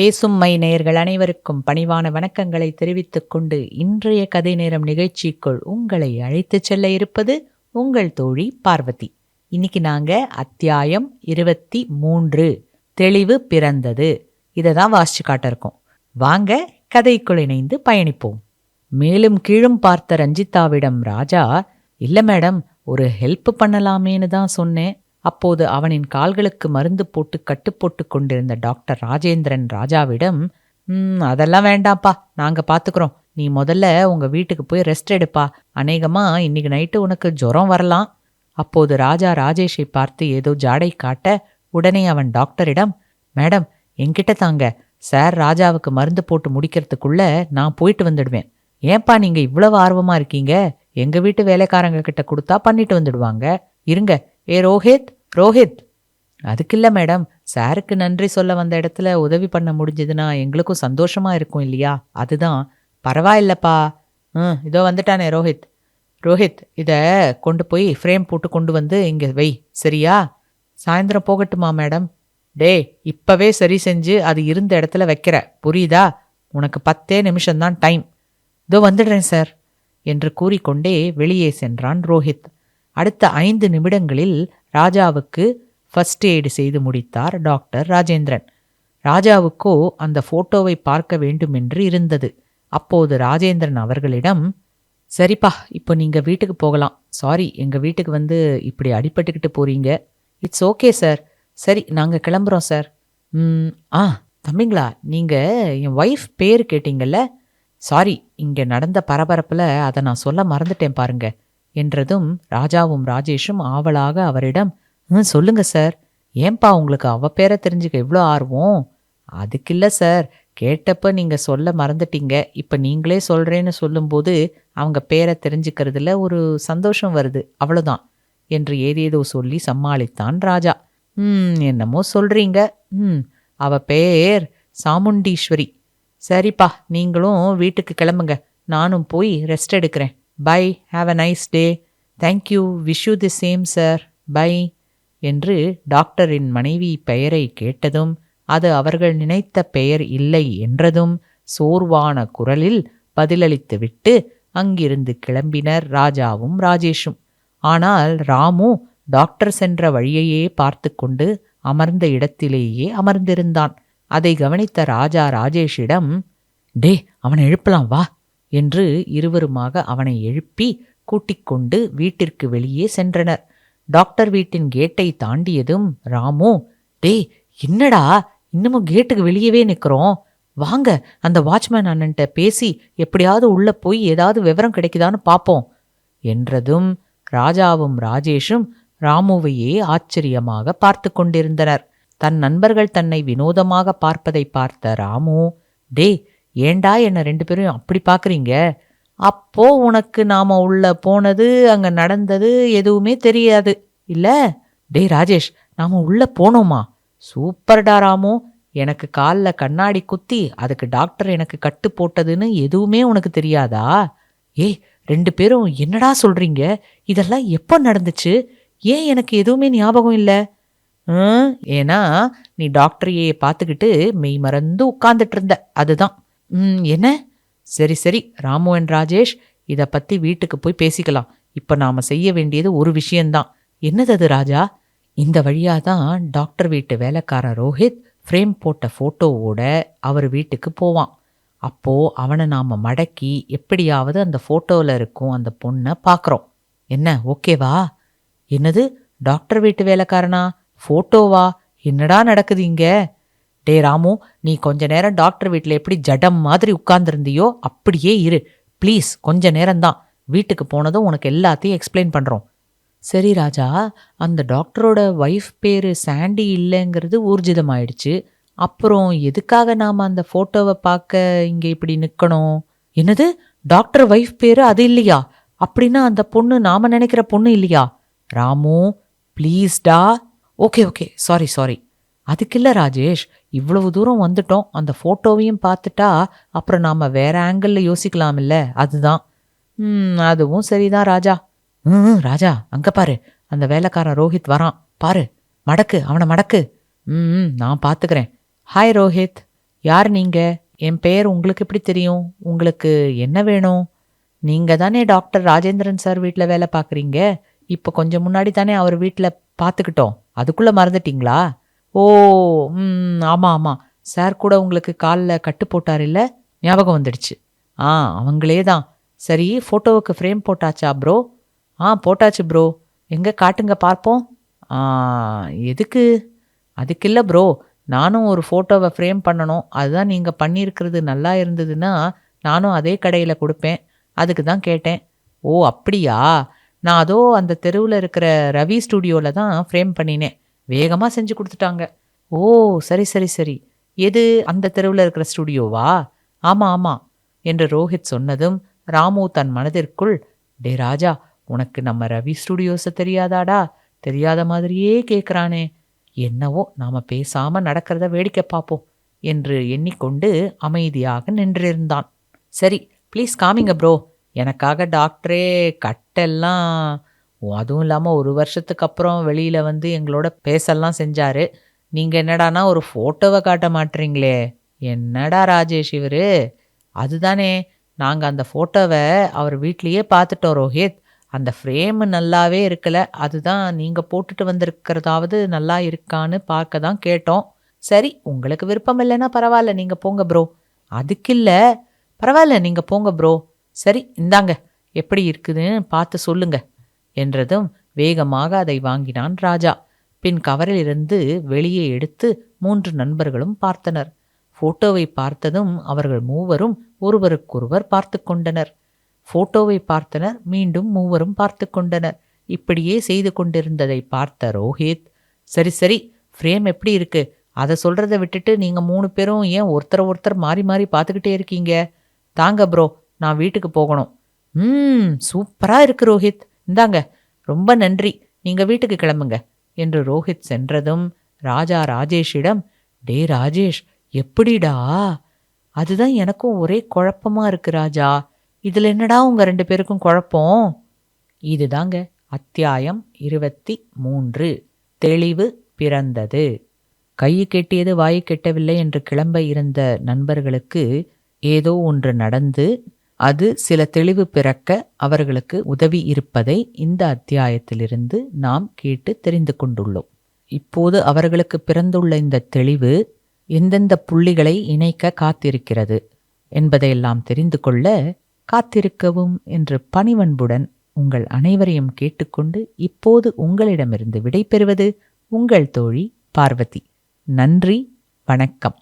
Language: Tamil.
பேசும் மை நேயர்கள் அனைவருக்கும் பணிவான வணக்கங்களை தெரிவித்துக் கொண்டு இன்றைய கதை நேரம் நிகழ்ச்சிக்குள் உங்களை அழைத்துச் செல்ல இருப்பது உங்கள் தோழி பார்வதி. இன்னைக்கு நாங்க அத்தியாயம் இருபத்தி மூன்று தெளிவு பிறந்தது. இதை தான் வாசிச்சு காட்டிருக்கோம் வாங்க கதைக்குள் இணைந்து பயணிப்போம். மேலும் கீழும் பார்த்த ரஞ்சிதாவிடம் ராஜா இல்ல மேடம் ஒரு ஹெல்ப் பண்ணலாமேன்னு தான் சொன்னேன். அப்போது அவனின் கால்களுக்கு மருந்து போட்டு கட்டுப்போட்டு கொண்டிருந்த டாக்டர் ராஜேந்திரன் ராஜாவிடம் ம் அதெல்லாம் வேண்டாம்ப்பா நாங்க பாத்துக்கிறோம். நீ முதல்ல உங்க வீட்டுக்கு போய் ரெஸ்ட் எடுப்பா. அநேகமா இன்னைக்கு நைட்டு உனக்கு ஜுரம் வரலாம். அப்போது ராஜா ராஜேஷை பார்த்து ஏதோ ஜாடை காட்ட உடனே அவன் டாக்டரிடம் மேடம் என்கிட்ட தாங்க. சார் ராஜாவுக்கு மருந்து போட்டு முடிக்கிறதுக்குள்ள நான் போயிட்டு வந்துடுவேன். ஏன்பா நீங்க இவ்வளவு ஆர்வமா இருக்கீங்க? எங்க வீட்டு வேலைக்காரங்க கிட்ட கொடுத்தா பண்ணிட்டு வந்துடுவாங்க. இருங்க ஏ ரோஹித் ரோஹித். அதுக்கு இல்லை மேடம் சாருக்கு நன்றி சொல்ல வந்த இடத்துல உதவி பண்ண முடிஞ்சதுன்னா எங்களுக்கும் சந்தோஷமாக இருக்கும் இல்லையா? அதுதான். பரவாயில்லப்பா. ம் இதோ வந்துட்டானே ரோஹித். ரோஹித் இதை கொண்டு போய் ஃப்ரேம் போட்டு கொண்டு வந்து இங்கே வை சரியா? சாயந்தரம் போகட்டுமா மேடம்? டே இப்போவே சரி செஞ்சு அது இருந்த இடத்துல வைக்கிற புரியுதா? உனக்கு பத்தே நிமிஷம்தான் டைம். இதோ வந்துடுறேன் சார் என்று கூறிக்கொண்டே வெளியே சென்றான் ரோஹித். அடுத்த ஐந்து நிமிடங்களில் ராஜாவுக்கு ஃபர்ஸ்ட் எய்டு செய்து முடித்தார் டாக்டர் ராஜேந்திரன். ராஜாவுக்கோ அந்த போட்டோவை பார்க்க வேண்டுமென்று இருந்தது. அப்போது ராஜேந்திரன் அவர்களிடம் சரிப்பா இப்போ நீங்கள் வீட்டுக்கு போகலாம். சாரி எங்கள் வீட்டுக்கு வந்து இப்படி அடிபட்டுக்கிட்டு போறீங்க. இட்ஸ் ஓகே சார் சரி நாங்கள் கிளம்புறோம் சார் ம் ஆ தம்பிங்களா நீங்கள் என் ஒய்ஃப் பேர் கேட்டீங்கல்ல? சாரி இங்கே நடந்த பரபரப்பில் அதை நான் சொல்ல மறந்துட்டேன் பாருங்கள் என்றதும் ராஜாவும் ராஜேஷும் ஆவலாக அவரிடம் ம் சொல்லுங்க சார். ஏன்பா உங்களுக்கு அவ பேரை தெரிஞ்சுக்க எவ்வளோ ஆர்வம்? அதுக்கில்ல சார். கேட்டப்ப நீங்க சொல்ல மறந்துட்டீங்க. இப்ப நீங்களே சொல்றேன்னு சொல்லும்போது அவங்க பேரை தெரிஞ்சுக்கிறதுல ஒரு சந்தோஷம் வருது. அவ்வளோதான் என்று ஏதேதோ சொல்லி சமாளித்தான் ராஜா. ம் என்னமோ சொல்றீங்க. ம் அவ பேர் சாமுண்டீஸ்வரி. சரிப்பா நீங்களும் வீட்டுக்கு கிளம்புங்க. நானும் போய் ரெஸ்ட் எடுக்கிறேன். Bye have a nice day thank you wish you the same sir bye என்று டாக்டரின் மனைவி பெயரை கேட்டதும் அது அவர்கள் நினைத்த பெயர் இல்லை என்றதும் சோர்வான குரலில் பதிலளித்துவிட்டு அங்கிருந்து கிளம்பினர் ராஜாவும் ராஜேஷும். ஆனால் ராமு டாக்டர் சென்ற வழியையே பார்த்து கொண்டு அமர்ந்த இடத்திலேயே அமர்ந்திருந்தான். அதை கவனித்த ராஜா ராஜேஷிடம் டே அவனை எழுப்பலாம் வா. என்று இருவருமாக அவனை எழுப்பி கூட்டிக் கொண்டு வீட்டிற்கு வெளியே சென்றனர். டாக்டர் வீட்டின் கேட்டை தாண்டியதும் ராமு டே என்னடா? இன்னமும் கேட்டுக்கு வெளியவே நிக்கிறோம். வாங்க அந்த வாட்ச்மேன் அண்ணன்ட்ட பேசி எப்படியாவது உள்ள போய் ஏதாவது விவரம் கிடைக்குதான்னு பார்ப்போம் என்றதும் ராஜாவும் ராஜேஷும் ராமுவையே ஆச்சரியமாக பார்த்து கொண்டிருந்தனர். தன் நண்பர்கள் தன்னை வினோதமாக பார்ப்பதை பார்த்த ராமு டே ஏண்டா என்ன ரெண்டு பேரும் அப்படி பார்க்குறீங்க? அப்போ உனக்கு நாம உள்ள போனது அங்க நடந்தது எதுவுமே தெரியாது. இல்ல? டே ராஜேஷ் நாம உள்ள போனோமா? சூப்பர்டா ராமு. எனக்கு காலில் கண்ணாடி குத்தி அதுக்கு டாக்டர் எனக்கு கட்டு போட்டதுன்னு எதுவுமே உனக்கு தெரியாதா? ஏய் ரெண்டு பேரும் என்னடா சொல்றீங்க? இதெல்லாம் எப்போ நடந்துச்சு? ஏன் எனக்கு எதுவுமே ஞாபகம் இல்லை? ஏன்னா நீ டாக்டரையே பார்த்துக்கிட்டு மெய் மறந்து உட்காந்துட்டு இருந்த. அதுதான். ம் என்ன? சரி சரி. ராமு அண்ட் ராஜேஷ் இதை பற்றி வீட்டுக்கு போய் பேசிக்கலாம். இப்போ நாம் செய்ய வேண்டியது ஒரு விஷயந்தான் என்னது அது ராஜா? இந்த வழியாக தான் டாக்டர் வீட்டு வேலைக்காரன் ரோஹித் ஃப்ரேம் போட்ட ஃபோட்டோவோட அவர் வீட்டுக்கு போவான். அப்போது அவனை நாம் மடக்கி எப்படியாவது அந்த ஃபோட்டோவில் இருக்கும் அந்த பொண்ணை பார்க்குறோம் என்ன ஓகேவா என்னது? டாக்டர் வீட்டு வேலைக்காரனா? ஃபோட்டோவா என்னடா நடக்குது இங்கே? டே ராமு நீ கொஞ்ச நேரம் டாக்டர் வீட்டில் எப்படி ஜடம் மாதிரி உட்கார்ந்துருந்தியோ அப்படியே இரு. ப்ளீஸ் கொஞ்ச நேரம்தான். வீட்டுக்கு போனதும் உனக்கு எல்லாத்தையும் எக்ஸ்பிளைன் பண்ணுறோம் சரி ராஜா அந்த டாக்டரோட ஒய்ஃப் பேர் சாண்டி இல்லைங்கிறது ஊர்ஜிதமாயிடுச்சு. அப்புறம் எதுக்காக நாம் அந்த ஃபோட்டோவை பார்க்க இங்கே இப்படி நிற்கணும் என்னது? டாக்டர் ஒய்ஃப் பேர் அது இல்லையா? அப்படின்னா அந்த பொண்ணு நாம் நினைக்கிற பொண்ணு இல்லையா? ராமு ப்ளீஸ்டா ஓகே ஓகே சாரி சாரி அதுக்கில்ல ராஜேஷ். இவ்வளவு தூரம் வந்துட்டோம். அந்த ஃபோட்டோவையும் பார்த்துட்டா அப்புறம் நாம் வேற ஆங்கிளில் யோசிக்கலாமில்ல. அதுதான். ம் அதுவும் சரிதான் ராஜா. ம் ராஜா அங்கே பாரு. அந்த வேலைக்காரன் ரோஹித் வரான். பாரு. மடக்கு அவனை மடக்கு. ம் நான் பார்த்துக்கிறேன் ஹாய் ரோஹித். யார் நீங்கள் என் பெயர் உங்களுக்கு எப்படி தெரியும்? உங்களுக்கு என்ன வேணும்? நீங்கள் தானே டாக்டர் ராஜேந்திரன் சார் வீட்டில் வேலை பார்க்குறீங்க இப்போ கொஞ்சம் முன்னாடி தானே அவர் வீட்டில் பார்த்துக்கிட்டோம் அதுக்குள்ளே மறந்துட்டீங்களா? ஓ ம் ஆமாம் ஆமாம் சார் கூட உங்களுக்கு காலில் கட்டு போட்டார் இல்லை? ஞாபகம் வந்துடுச்சு. ஆ அவங்களே தான். சரி ஃபோட்டோவுக்கு ஃப்ரேம் போட்டாச்சா ப்ரோ ஆ போட்டாச்சு ப்ரோ எங்கே காட்டுங்க பார்ப்போம். எதுக்கு? அதுக்கு இல்லை ப்ரோ நானும் ஒரு ஃபோட்டோவை ஃப்ரேம் பண்ணணும். அதுதான் நீங்கள் பண்ணியிருக்கிறது நல்லா இருந்ததுன்னா நானும் அதே கடையில் கொடுப்பேன். அதுக்கு தான் கேட்டேன். ஓ அப்படியா? நான் அதோ அந்த தெருவில் இருக்கிற ரவி ஸ்டுடியோவில் தான் ஃப்ரேம் பண்ணினேன். வேகமாக செஞ்சு கொடுத்துட்டாங்க. ஓ சரி சரி சரி. எது? அந்த தெருவில் இருக்கிற ஸ்டுடியோவா? ஆமாம் ஆமாம் என்று ரோஹித் சொன்னதும் ராமு தன் மனதிற்குள் டே ராஜா உனக்கு நம்ம ரவி ஸ்டுடியோஸை தெரியாதாடா? தெரியாத மாதிரியே கேட்குறானே என்னவோ நாம் பேசாமல் நடக்கிறத வேடிக்கை பார்ப்போம் என்று எண்ணிக்கொண்டு அமைதியாக நின்றிருந்தான். சரி ப்ளீஸ் காமிங்க ப்ரோ எனக்காக டாக்டரே கட்டெல்லாம் அதுவும் இல்லாமல் ஒரு வருஷத்துக்கு அப்புறம் வெளியில் வந்து எங்களோட பேசலாம் செஞ்சார். நீங்கள் என்னடானா ஒரு ஃபோட்டோவை காட்ட மாட்டுறீங்களே என்னடா ராஜேஷ் இவர்? அதுதானே. நாங்கள் அந்த ஃபோட்டோவை அவர் வீட்லேயே பார்த்துட்டோம் ரோஹித். அந்த ஃப்ரேமு நல்லாவே இருக்கல. அதுதான் நீங்கள் போட்டுட்டு வந்திருக்கிறதாவது நல்லா இருக்கான்னு பார்க்க தான் கேட்டோம். சரி உங்களுக்கு விருப்பம் இல்லைன்னா பரவாயில்ல நீங்கள் போங்க ப்ரோ அதுக்கு இல்லை. பரவாயில்ல நீங்கள் போங்க ப்ரோ சரி இந்தாங்க. எப்படி இருக்குதுன்னு பார்த்து சொல்லுங்கள் என்றதும் வேகமாக அதை வாங்கினான் ராஜா. பின் கவரிலிருந்து வெளியே எடுத்து மூன்று நண்பர்களும் பார்த்தனர். போட்டோவை பார்த்ததும் அவர்கள் மூவரும் ஒருவருக்கொருவர் பார்த்து கொண்டனர். போட்டோவை பார்த்தனர் மீண்டும் மூவரும் பார்த்து கொண்டனர். இப்படியே செய்து கொண்டிருந்ததை பார்த்த ரோஹித் சரி சரி ஃப்ரேம் எப்படி இருக்கு? அதை சொல்றதை விட்டுட்டு நீங்க மூணு பேரும் ஏன் ஒருத்தர் ஒருத்தர் மாறி மாறி பார்த்துக்கிட்டே இருக்கீங்க? தாங்க ப்ரோ நான் வீட்டுக்கு போகணும். ம் சூப்பரா இருக்கு ரோஹித். இந்தாங்க ரொம்ப நன்றி. நீங்க வீட்டுக்கு கிளம்புங்க. என்று ரோஹித் சென்றதும் ராஜா ராஜேஷிடம் டே ராஜேஷ் எப்படிடா? அதுதான் எனக்கும் ஒரே குழப்பமா இருக்கு ராஜா. இதில் என்னடா உங்க ரெண்டு பேருக்கும் குழப்பம்? இதுதாங்க அத்தியாயம் இருபத்தி மூன்று தெளிவு பிறந்தது. கையை கெட்டியது வாயை கெட்டவில்லை என்று கிளம்ப இருந்த நண்பர்களுக்கு ஏதோ ஒன்று நடந்து அது சில தெளிவு பிறக்க அவர்களுக்கு உதவி இருப்பதை இந்த அத்தியாயத்திலிருந்து நாம் கேட்டு தெரிந்து கொண்டுள்ளோம். இப்போது அவர்களுக்கு பிறந்துள்ள இந்த தெளிவு எந்தெந்த புள்ளிகளை இணைக்க காத்திருக்கிறது என்பதையெல்லாம் தெரிந்து கொள்ள காத்திருக்கவும் என்று பணிவன்புடன் உங்கள் அனைவரையும் கேட்டுக்கொண்டு இப்போது உங்களிடமிருந்து விடைபெறுவது உங்கள் தோழி பார்வதி. நன்றி வணக்கம்.